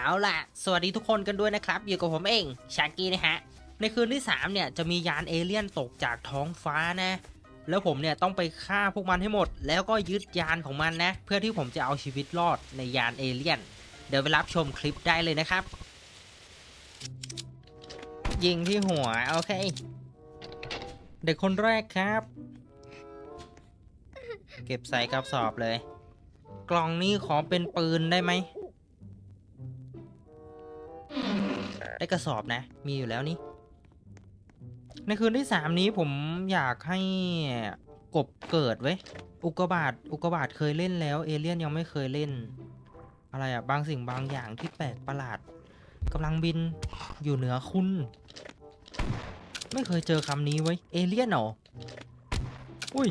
เอาล่ะ สวัสดีทุกคนกันด้วยนะครับ อยู่กับผมเอง ชากี้นะฮะ ในคืนที่ 3 เนี่ย จะมียานเอเลี่ยนตกจากท้องฟ้านะ แล้วผมเนี่ย ต้องไปฆ่าพวกมันให้หมด แล้วก็ยึดยานของมันนะ เพื่อที่ผมจะเอาชีวิตรอดในยานเอเลี่ยน เดี๋ยวไปรับชมคลิปได้เลยนะครับ ยิงที่หัว โอเค เด็กคนแรกครับ เก็บใส่กระสอบเลย กล่องนี้ขอเป็นปืนได้ไหม ได้กระสอบนะ มีอยู่แล้วนี่ ในคืนที่สามนี้ผมอยากให้กบเกิดไว้ อุกกาบาตอุกกาบาตเคยเล่นแล้ว เอเลี่ยนยังไม่เคยเล่น อะไรอะบางสิ่งบางอย่างที่แปลกประหลาดกำลังบินอยู่เหนือคุณ ไม่เคยเจอคำนี้ไว้เอเลี่ยนเหรอ อุ้ย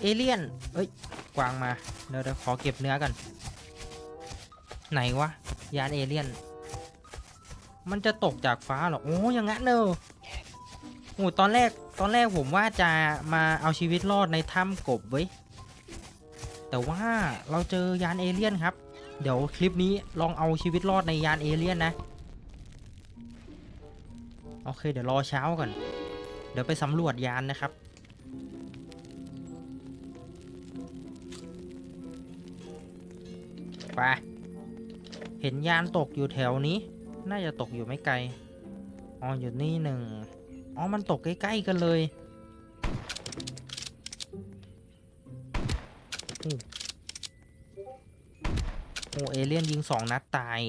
เอเลี่ยน เอ้ย กวางมา เดี๋ยวเดี๋ยวขอเก็บเนื้อกัน ไหนวะ ยานเอเลี่ยน มันจะตกจากฟ้าเหรอ โอ้ยังงั้นเนอะโอ้ตอนแรก ตอนแรกผมว่าจะมาเอาชีวิตรอดในถ้ำกบไว้ย แต่ว่าเราเจอยานเอเลี่ยนครับ เดี๋ยวคลิปนี้ลองเอาชีวิตรอดในยานเอเลี่ยนนะ โอเค เดี๋ยวรอเช้าก่อน เดี๋ยวไปสำรวจยานนะครับไปเห็นยานตกอยู่แถวนี้ น่าจะตกอยู่ไม่ไกล อ๋ออยู่นี่หนึ่งอ๋อ มันตกใกล้ๆกันเลยโอ้โอเอเลี่ยนยิงสองนัดตาย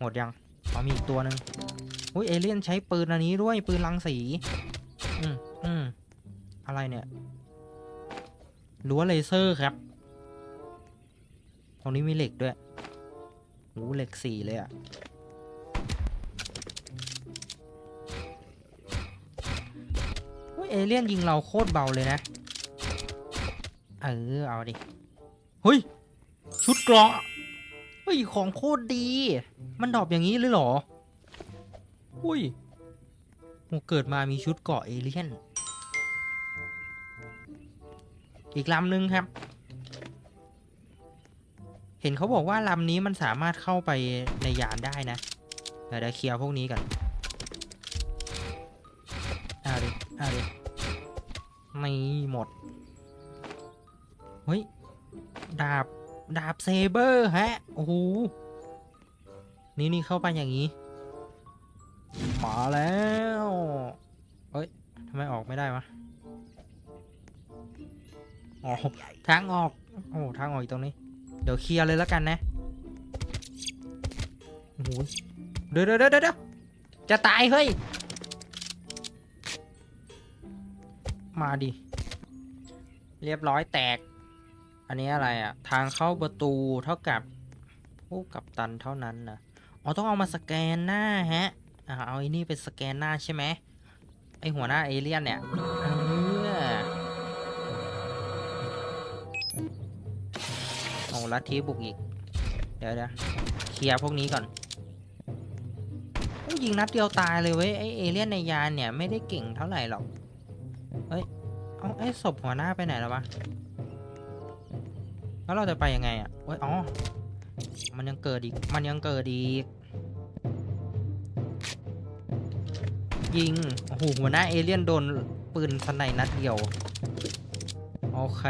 หมดยังอ๋อมีอีกตัวหนึ่งอุ้ยเอเลี่ยนใช้ปืนอันนี้ด้วยปืนรังสี อืมอืมอะไรเนี่ยรั้วเลเซอร์ครับ ตรงนี้มีเหล็กด้วยโอ้เหล็กสี่เลยอะ เอเลี่ยนยิงเราโคตรเบาเลยนะ เออ เอาดิ เฮ้ย ชุดเกราะเฮ้ย ของโคตรดี มันดรอปอย่างนี้เลยเหรอ อุ้ยโหเกิดมามีชุดเกราะเอเลี่ยน อีกลำหนึ่งครับ เห็นเขาบอกว่าลำนี้มันสามารถเข้าไปในยานได้นะเดี๋ยวเดี๋ยวเคลียร์พวกนี้ก่อนเอาดิเอาดิ ไม่หมด เฮ้ย ดาบ ดาบเซเบอร์ฮะ โอ้โห นี่นี่เข้าไปอย่างนี้ มาแล้วเอ้ยทำไมออกไม่ได้วะออทางออก โอ้ทางออกอยู่ตรงนี้ เดี๋ยวเคลียร์เลยแล้วกันนะโอ้โหเดี๋ยวเดี๋ยวเดี๋ยวเดี๋ยวจะตายเฮ้ย มาดิ เรียบร้อยแตก อันนี้อะไรอะทางเข้าประตูเท่ากับผู้กับตันเท่านั้นนะอ๋อต้องเอามาสแกนหน้าฮะเอาไอ้นี่เป็นสแกนหน้าใช่ไหมไอหัวหน้าเอเลี่ยนเนี่ยเออโอ้ลัทธิบุกอีก เดี๋ยวเดี๋ยวเคลียร์พวกนี้ก่อนอยิงนัดเดียวตายเลยเว้ยไอเอเลี่ยนในยานเนี่ยไม่ได้เก่งเท่าไหร่หรอก เฮ้ย เอาไอ้ศพหัวหน้าไปไหนแล้ววะ แล้วเราจะไปยังไงอะเฮ้ย อ๋อ มันยังเกิดอีก มันยังเกิดอีก ยิง โอ้โห หัวหน้าเอเลี่ยนโดนปืนสไนนัดเดียว โอเค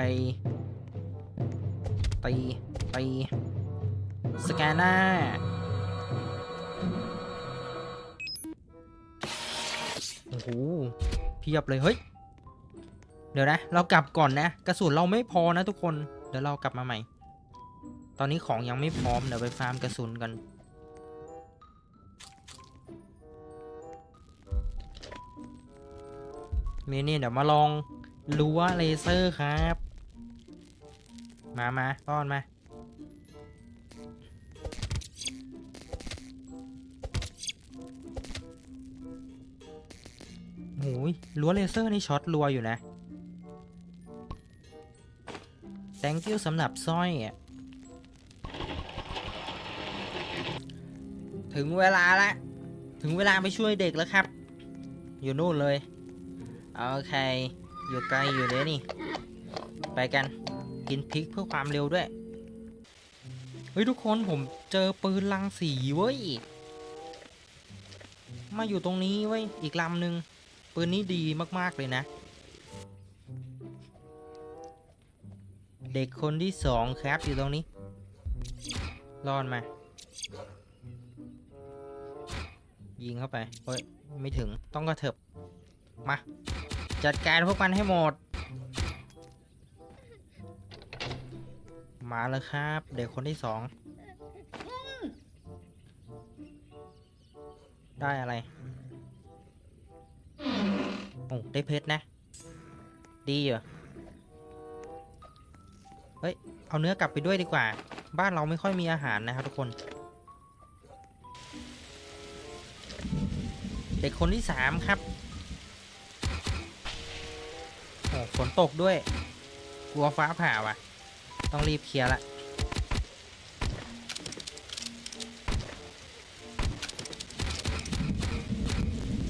ตีตีสแกนหน้าโอ้โหเพียบเลย เฮ้ย เดี๋ยวนะ เรากลับก่อนนะ กระสุนเราไม่พอนะทุกคน เดี๋ยวเรากลับมาใหม่ ตอนนี้ของยังไม่พร้อม เดี๋ยวไปฟาร์มกระสุนกันมีนี่เดี๋ยวมาลองรั้วเลเซอร์ครับ มามาป้อนมา โอ้ยรั้วเลเซอร์นี่ช็อตรัวอยู่นะ thank you สำหรับสร้อยอะถึงเวลาละ ถึงเวลาไปช่วยเด็กแล้วครับ อยู่นู่นเลย โอเค อยู่ไกลอยู่เลยนี่ ไปกัน กินพริกเพื่อความเร็วด้วย เฮ้ยทุกคนผมเจอปืนลังสีเว้ย มาอยู่ตรงนี้เว้ย อีกลำหนึ่งปืนนี้ดีมากๆเลยนะ เด็กคนที่สองครับอยู่ตรงนี้ รอดมา ยิงเข้าไปเฮ้ยไม่ถึงต้องกระเถิบมา จัดการพวกมันให้หมด มาแล้วครับ เด็กคนที่สองได้อะไร โอ้ ได้เพชรนะ ดีเหรอ เฮ้ย เอาเนื้อกลับไปด้วยดีกว่า บ้านเราไม่ค่อยมีอาหารนะครับทุกคน เด็กคนที่สามครับโอ้ฝนตกด้วย กลัวฟ้าผ่าว่ะ ต้องรีบเคลียร์ละ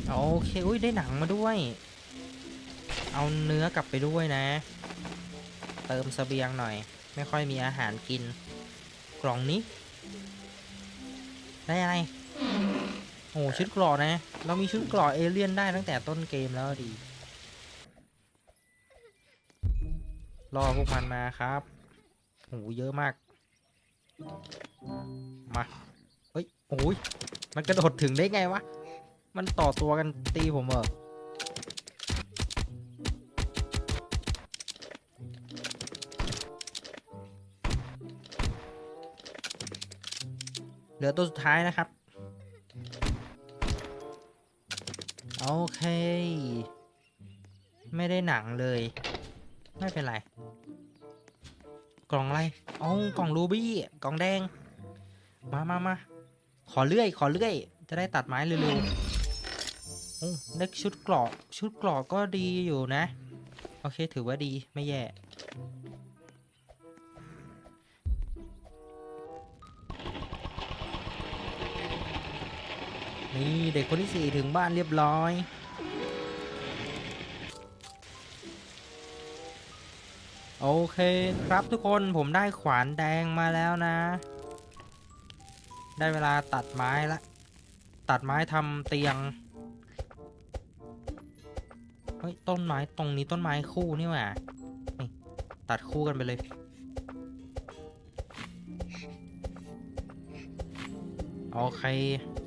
โอเค อุ้ย ได้หนังมาด้วย เอาเนื้อกลับไปด้วยนะ เติมเสบียงหน่อย ไม่ค่อยมีอาหารกิน กล่องนี้ ได้อะไรโอ้ชุดกรอนะ เรามีชุดกรอเอเลี่ยนได้ตั้งแต่ต้นเกมแล้วดี รอพวกมันมาครับโหเยอะมาก มาเฮ้ยโอ้ยมันกระโดดถึงได้ไงวะ มันต่อตัวกันตีผมเหรอ เหลือตัวสุดท้ายนะครับ โอเค ไม่ได้หนังเลย ไม่เป็นไร กล่องอะไรอ๋อกล่องรูบี้ กล่องแดง มามามาขอเลื่อย ขอเลื่อย จะได้ตัดไม้เร็วๆโอ้ได้ชุดเกรอกชุดเกรอกก็ดีอยู่นะ โอเค ถือว่าดี ไม่แย่ นี่เด็กคนที่สี่ถึงบ้านเรียบร้อย โอเคครับทุกคนผมได้ขวานแดงมาแล้วนะ ได้เวลาตัดไม้ละ ตัดไม้ทำเตียง เฮ้ย ต้นไม้ตรงนี้ต้นไม้คู่นี่หว่าตัดคู่กันไปเลยโอเค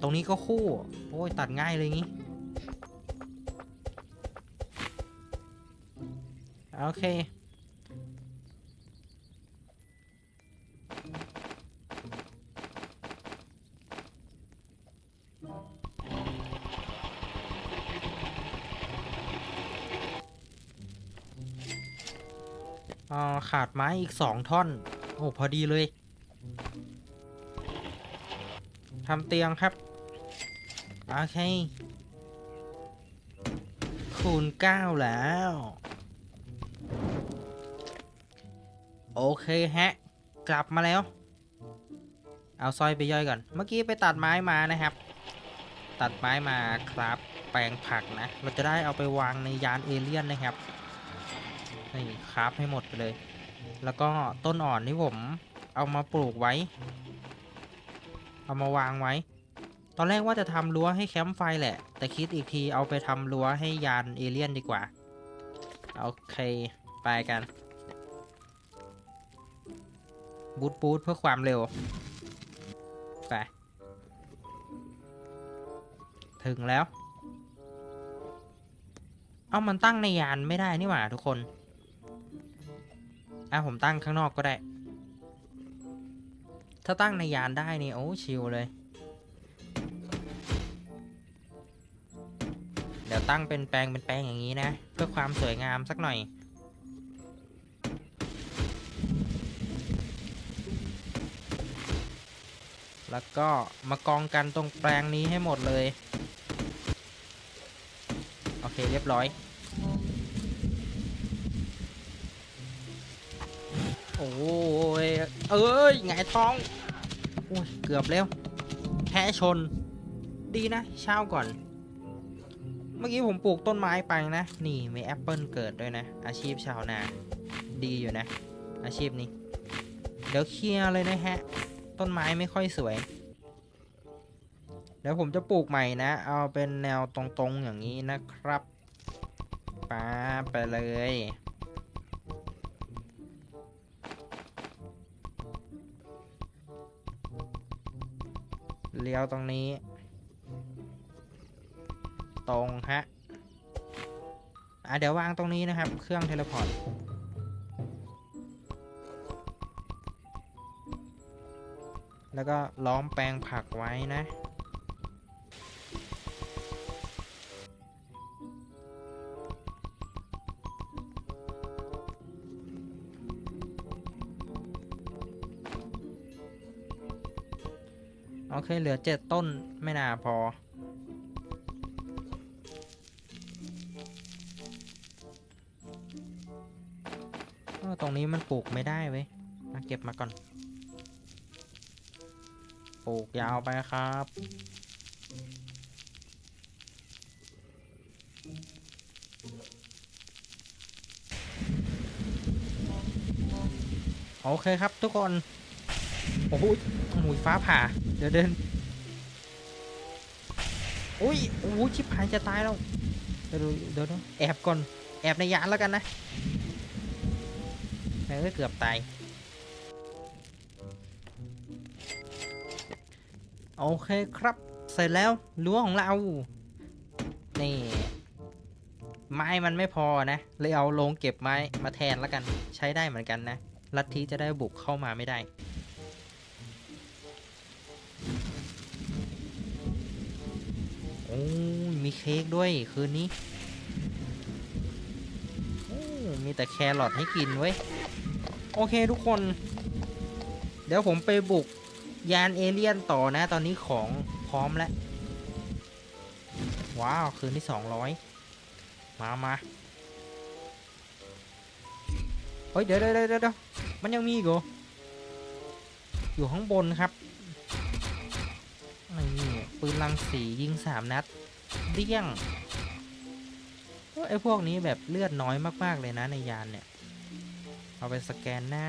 ตรงนี้ก็คู่ โอ้ย ตัดง่ายเลยงี้ โอเคอ่าขาดไม้อีกสองท่อน โอ้ พอดีเลยทำเตียงครับ โอเค คูณเก้าแล้ว โอเคฮะ กลับมาแล้ว เอาสร้อยไปย่อยก่อน เมื่อกี้ไปตัดไม้มานะครับ ตัดไม้มาครับแปลงผักนะ เราจะได้เอาไปวางในยานเอเลี่ยนนะครับนี่คราฟให้หมดไปเลย แล้วก็ต้นอ่อนที่ผมเอามาปลูกไว้ เอามาวางไว้ ตอนแรกว่าจะทำรั้วให้แคมป์ไฟแหละ แต่คิดอีกทีเอาไปทำรั้วให้ยานเอเลี่ยนดีกว่า โอเค ไปกัน บูทบูทเพื่อความเร็ว ไป ถึงแล้ว เอามันตั้งในยานไม่ได้นี่หว่าทุกคน อะผมตั้งข้างนอกก็ได้ ถ้าตั้งในยานได้นี่โอ้ชิลเลย ดี๋ยวตั้งเป็นแปลงเป็นแปลงอย่างนี้นะ เพื่อความสวยงามสักหน่อย แล้วก็มากองกันตรงแปลงนี้ให้หมดเลย โอเคเรียบร้อย โอ้ย เอ้ยไงายท้องโอ้ยเกือบแล้วแพ้ชน ดีนะเช้าก่อน มื่อกี้ผมปลูกต้นไม้ไปนะ นี่มีแอปเปิลเกิดด้วยนะ อาชีพชาวนา ดีอยู่นะ อาชีพนี้ เดี๋ยวเคลียร์เลยนะฮะ ต้นไม้ไม่ค่อยสวย เดี๋ยวผมจะปลูกใหม่นะ เอาเป็นแนวตรงๆอย่างนี้นะครับป้าไปเลยเลี้ยวตรงนี้ ตรงฮะอะเดี๋ยววางตรงนี้นะครับ เครื่องเทเลพอร์ตแล้วก็ล้อมแปลงผักไว้นะ โอเค เหลือเจ็ดต้นไม่น่าพอ รงนี้มันปลูกไม่ได้เว้ยมาเก็บมาก่อน ปลูกยาวไปครับ โอเคครับทุกคน โอ้โหโอ้โหฟ้าผ่า เดี๋ยวเดินอุ้ยโอ้โหชิบหายจะตายแล้ว เดี๋ยวดูเดี๋ยวแอบก่อน แอบในยานแล้วกันนะ อเกือบตาย โอเคครับ เสร็จแล้วรั้วของเรา นี่ ไม้มันไม่พอนะ เลยเอาโลงเก็บไม้มาแทนแล้วกัน ใช้ได้เหมือนกันนะ ลัทธิจะได้บุกเข้ามาไม่ได้โอ้มีเค้กด้วยคืนนี้โอ้มีแต่แครอทให้กินเว้ย โอเคทุกคน เดี๋ยวผมไปบุกยานเอเลี่ยนต่อนะ ตอนนี้ของพร้อมแล้ว ว้าว คืนที่สองร้อยมามาเฮ้ย เดี๋ยวเดี๋ยวเดี๋ยวมันยังมีอีกเหรอ อยู่ข้างบนครับนี่ปืนลังสียิงสามนัดเดี้ยงไอ้พวกนี้แบบเลือดน้อยมาก ๆ เลยนะในยานเนี่ย เอาไปสแกนหน้า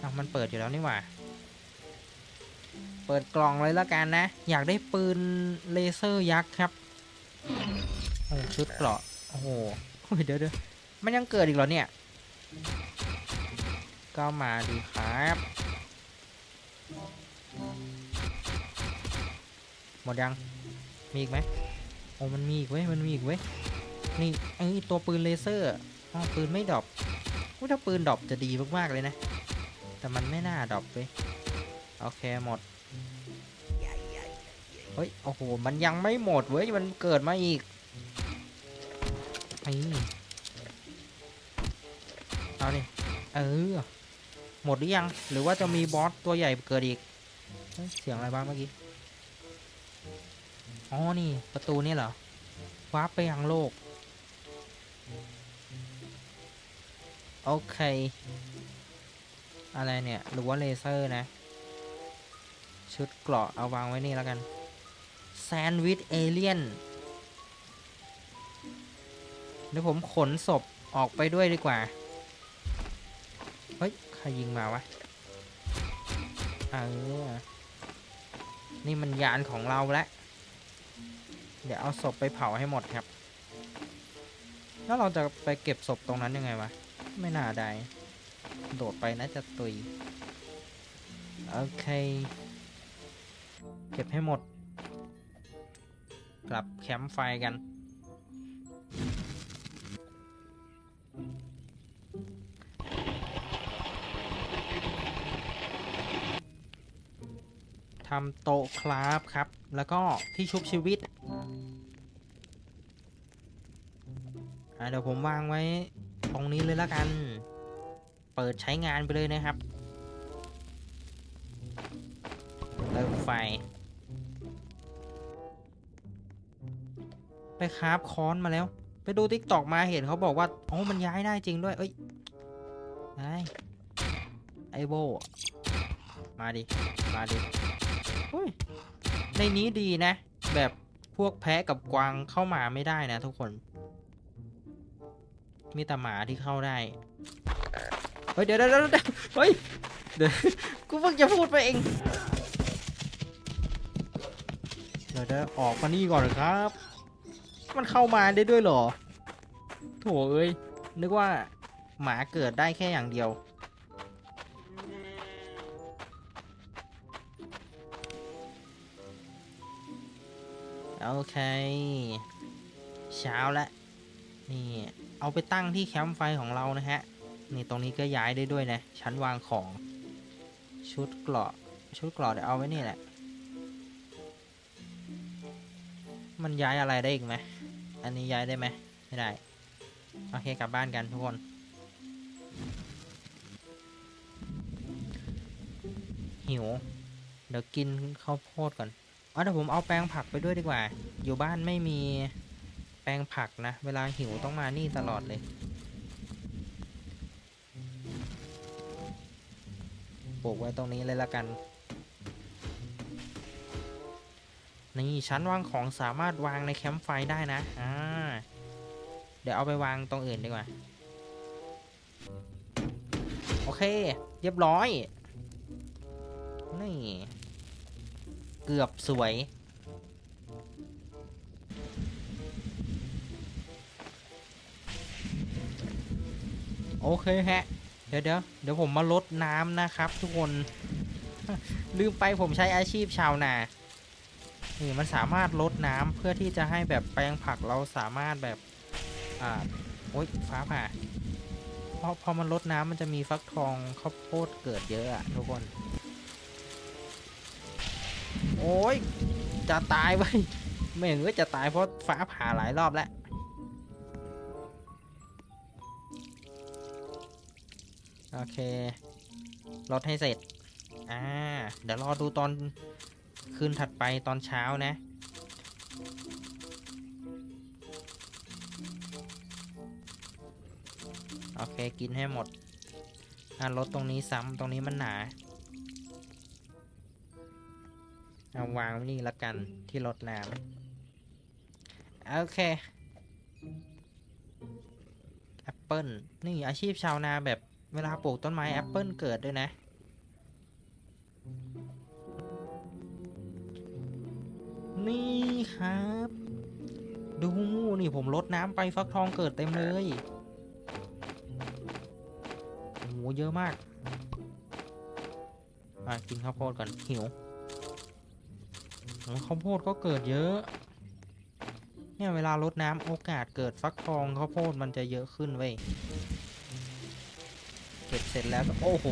อ้ามันเปิดอยู่แล้วนี่หว่า เปิดกล่องเลยแล้วกันนะ อยากได้ปืนเลเซอร์ยักษ์ครับ โอ้ชุดเกราะ โอ้โหเดี๋ยวเดี๋ยวมันยังเกิดอีกเหรอเนี่ย ก็มาดีครับ หมดยัง มีอีกไหมโอ้มันมีอีกเว้ย มันมีอีกเว้ย นี่ไอ้ตัวปืนเลเซอร์อ๋อปืนไม่ดรอป อุ๊ยถ้าปืนดรอปจะดีมากๆเลยนะ แต่มันไม่น่าดรอปเว้ยโอเคหมดเฮ้ยโอ้โหมันยังไม่หมดเว้ยมันเกิดมาอีกไอ้เอาดิเออหมดหรือยัง หรือว่าจะมีบอสตัวใหญ่เกิดอีกเสียงอะไรบ้างเมื่อกี้อ๋อนี่ประตูนี่เหรอวาไปยังโลก โอเค อะไรเนี่ยหรือว่าเลเซอร์นะ ชุดเกราะเอาวางไว้นี่แล้วกันแซนด์วิชเอเลียนเดี๋ยวผมขนศพออกไปด้วยดีกว่า เฮ้ย ใครยิงมาวะเออนี่มันยานของเราแล้ว เดี๋ยวเอาศพไปเผาให้หมดครับ แล้วเราจะไปเก็บศพตรงนั้นยังไงวะ ไม่น่าได้ โดดไปน่าจะตุย โอเค เก็บให้หมด กลับแคมป์ไฟกันทำโต๊ะคราฟครับ แล้วก็ที่ชุบชีวิต อะเดี๋ยวผมวางไว้ ตรงนี้เลยละกัน เปิดใช้งานไปเลยนะครับ เติมไฟ ไปคราฟค้อนมาแล้ว ไปดูทิกตอกมาเห็นเขาบอกว่าอ๋อมันย้ายได้จริงด้วย เอ้ยได้ไอโบ มาดิ มาดิในนี้ดีนะ แบบพวกแพะกับกวางเข้ามาไม่ได้นะทุกคน มีแต่หมาที่เข้าได้ เฮ้ยเดี๋ยวเดี๋ยวเดี๋ยวเฮ้ยเดี๋ยวกูเพิ่งจะพูดไปเอง เดี๋ยวจะออกมานี่ก่อนครับ มันเข้ามาได้ด้วยเหรอ โถเอ้ย นึกว่าหมาเกิดได้แค่อย่างเดียว โอเค เช้าแล้วนี่ เอาไปตั้งที่แคมป์ไฟของเรานะฮะ นี่ตรงนี้ก็ย้ายได้ด้วยนะ ชั้นวางของ ชุดเกราะ ชุดเกราะเดี๋ยวเอาไว้นี่แหละ มันย้ายอะไรได้อีกไหม อันนี้ย้ายได้ไหม ไม่ได้ โอเคกลับบ้านกันทุกคน หิว เดี๋ยวกินข้าวโพดก่อนอ๋อเดี๋ยวผมเอาแปลงผักไปด้วยดีกว่า อยู่บ้านไม่มี แปลงผักนะ เวลาหิวต้องมานี่ตลอดเลย ปลูกไว้ตรงนี้เลยละกัน นี่ชั้นวางของสามารถวางในแคมป์ไฟได้นะอ่าเดี๋ยวเอาไปวางตรงอื่นดีกว่า โอเค เรียบร้อย นี่ เกือบสวย โอเคฮะ เดี๋ยวเดี๋ยวเดี๋ยวผมมาลดน้ำนะครับ ทุกคน ลืมไปผมใช้อาชีพชาวนา นี่มันสามารถลดน้ำเพื่อที่จะให้แบบแปลงผักเราสามารถแบบ อ่า โอ๊ยฟ้าผ่าเพราะพอมันลดน้ำมันจะมีฟักทองข้าวโพดเกิดเยอะอะทุกคน โอ้ยจะตายไว้ไม่เห็นว่าจะตายเพราะฟ้าผ่าหลายรอบแล้ว โอเคลดให้เสร็จ อ่า เดี๋ยวรอดูตอนคืนถัดไปตอนเช้านะ โอเค กินให้หมด อะลดตรงนี้ซ้ำตรงนี้มันหนาเอาวางไว้นี่ละกันที่รดน้ำโอเคแอปเปิลนี่อาชีพชาวนาแบบ เวลาปลูกต้นไม้แอปเปิลเกิดด้วยนะ นี่ครับ ดูนี่ผมลดน้ำไปฟักทองเกิดเต็มเลยโอ้โหเยอะมากอะกินข้าวโพดก่อนหิวโอ้ข้าวโพดก็เกิดเยอะ เนี่ยเวลารดน้ำโอกาสเกิดฟักทองข้าวโพดมันจะเยอะขึ้นเว้ย เก็บเสร็จแล้วก็โอ้โห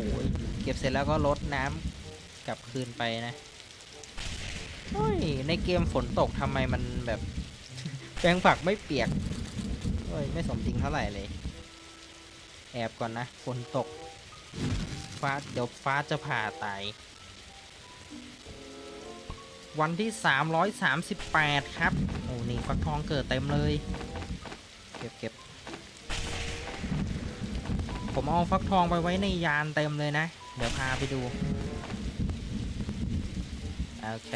เก็บเสร็จแล้วก็ลดน้ำกลับคืนไปนะเฮ้ยในเกมฝนตกทำไมมันแบบแปลงผักไม่เปียกเฮ้ยไม่สมจริงเท่าไหร่เลย แอบก่อนนะฝนตก ฟ้าเดี๋ยวฟ้าจะผ่าตายวันที่ 338 ครับ โอ้ นี่ฟักทองเกิดเต็มเลย เก็บเก็บ ผมเอาฟักทองไปไว้ในยานเต็มเลยนะ เดี๋ยวพาไปดู โอเค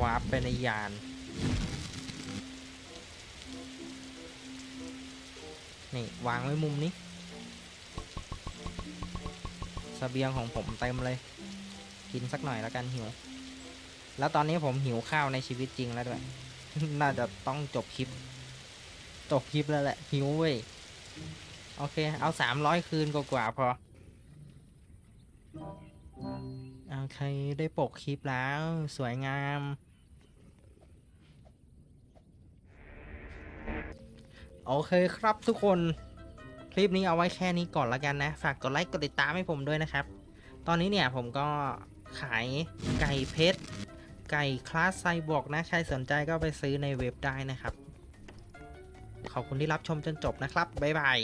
วาร์ปไปในยาน นี่ วางไว้มุมนี้สเบียงของผมเต็มเลย กินสักหน่อยแล้วกันหิว แล้วตอนนี้ผมหิวข้าวในชีวิตจริงแล้วด้วย น่าจะต้องจบคลิป จบคลิปแล้วแหละ หิวเว้ย โอเค เอาสามร้อยคืนกว่าๆพอโอเคได้ปกคลิปแล้ว สวยงาม โอเคครับทุกคน คลิปนี้เอาไว้แค่นี้ก่อนละกันนะ ฝากกดไลค์กดติดตามให้ผมด้วยนะครับ ตอนนี้เนี่ยผมก็ขายไก่เพชร ไก่คลาสไซบวกนะ ใครสนใจก็ไปซื้อในเว็บได้นะครับ ขอบคุณที่รับชมจนจบนะครับ บ๊ายบาย